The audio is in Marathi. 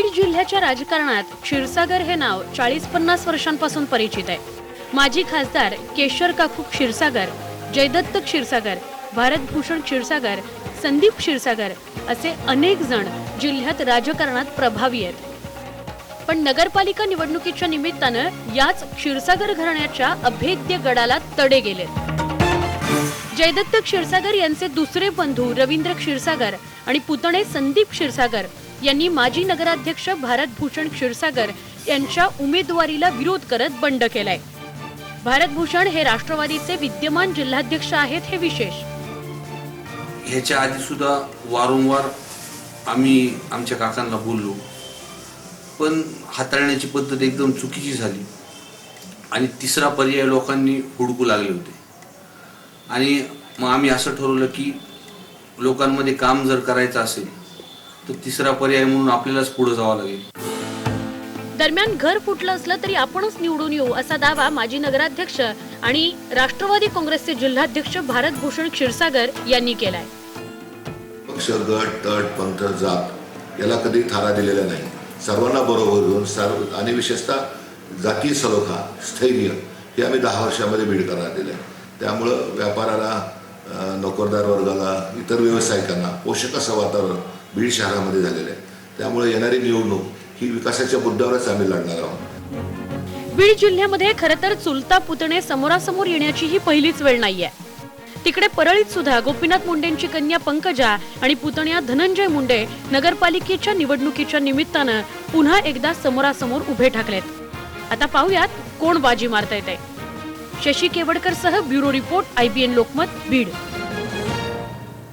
बीड जिल्ह्याच्या राजकारणात क्षीरसागर हे नाव चाळीस पन्नास वर्षांपासून परिचित आहे. माजी खासदार केशर काकू क्षीरसागर जयदत्त क्षीरसागर भारतभूषण क्षीरसागर संदीप क्षीरसागर असे अनेक जण जिल्ह्यात राजकारणात प्रभावी आहेत. पण नगरपालिका निवडणुकीच्या निमित्तानं याच क्षीरसागर घराण्याच्या अभेद्य गडाला तडे गेले. जयदत्त क्षीरसागर यांचे दुसरे बंधू रवींद्र क्षीरसागर आणि पुतणे संदीप क्षीरसागर यांनी माजी नगराध्यक्ष भारत भूषण क्षीरसागर यांच्या उमेदवारीला विरोध करत बंड केलाय. भारत भूषण हे राष्ट्रवादीचे विद्यमान जिल्हाध्यक्ष आहेत हे विशेष. ह्याच्या आधी सुद्धा वारंवार आम्ही आमच्या काकांना बोललो. पण हाताळण्याची पद्धत एकदम चुकीची झाली. आणि तिसरा पर्याय लोकांनी हुडकू लागले होते. आणि मग आम्ही असं ठरवलं की लोकांमध्ये काम जर करायचं असेल तर तिसरा पर्याय म्हणून आपल्यालाच पुढे जावं लागेल. दरम्यान घर फुटलं असलं तरी आपणच निवडून येऊ असा दावा माजी नगराध्यक्ष आणि राष्ट्रवादी काँग्रेसचे जिल्हाध्यक्ष भारतभूषण क्षीरसागर यांनी केलाय. पक्ष गट तट पंथ जात याला कधी थारा दिलेला नाही. सर्वांना बरोबर घेऊन सर्व आणि विशेषतः जाती सलोखा स्थैर्य हे आम्ही दहा वर्षामध्ये बीड करण्यात दिलं आहे त्यामुळं व्यापाराला नोकरदार वर्गाला इतर व्यावसायिकांना पोषक असं वातावरण बीड शहरामध्ये झालेलं आहे. त्यामुळे येणारी निवडणूक ही विकासाच्या मुद्द्यावरच आम्ही लढणार आहोत. बीड जिल्ह्यामध्ये खरं तर चुलता पुतणे समोरासमोर येण्याची ही पहिलीच वेळ नाहीये. तिकडे परळीत सुद्धा गोपीनाथ मुंडेंची कन्या पंकजा आणि पुतण्या धनंजय मुंडे नगरपालिकेच्या निवडणुकीच्या निमित्तानं पुन्हा एकदा समोरासमोर उभे ठाकलेत. आता पाहूयात कोण बाजी मारता येते शशी केवडकर सह bureau report IBN Lokmat Beed.